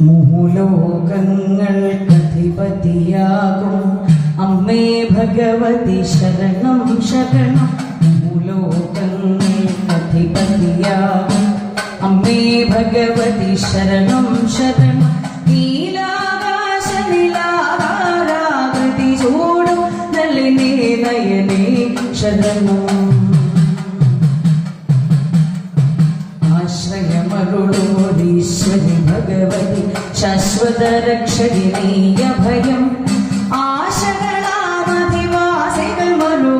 മുഹുലോകങ്ങൾക്കധിപതിയാകും അമ്മേ ഭഗവതി ശരണം ശരണം. മുഹുലോകങ്ങൾക്കധിപതിയാകും അമ്മേ ഭഗവതി ശരണം ശരണം. നീലാകാശ ചൂടും. നളിനേ നയനേ ശരണം शश्वतरक्षयिणेयभयम् आशद्रामधि वासि गमनु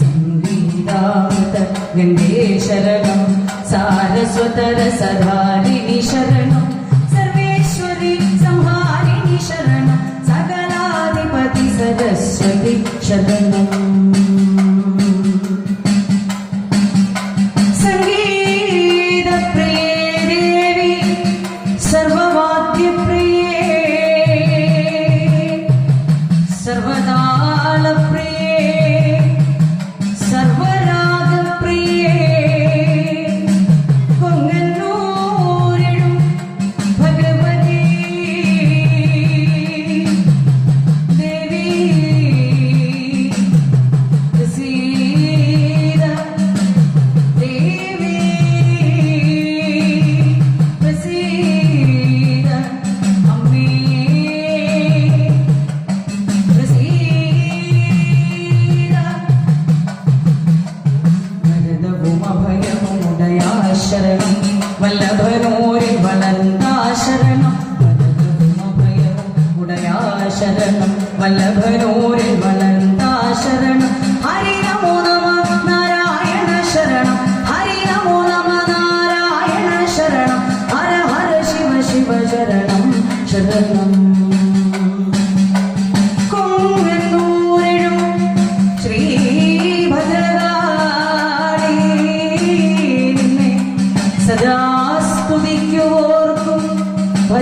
सङ्गीतामृत विन्दे शरणम् शरणम्। सर्वेश्वरि संहारिणि शरण सकलाधिपति सरस्वति शरणम्। വല്ലഭനോരി വനന്താശരണം അഭയവും ഉടയാശരണം. വല്ലഭനോരി വനന്താശരണം ഹരി നമോ നമ നാരായണ ശരണം. ഹരി നമോ നമ നാരായണ ശരണം. ഹര ഹര ശിവ ശിവ ശരണം. ശരണം.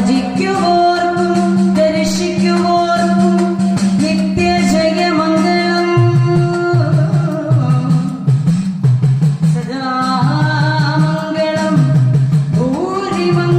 ഭജിക്കുവോർക്കും ദർശിക്കുവോർക്കും നിത്യജയമംഗളം സദാമംഗളം ഭൂരിമംഗളം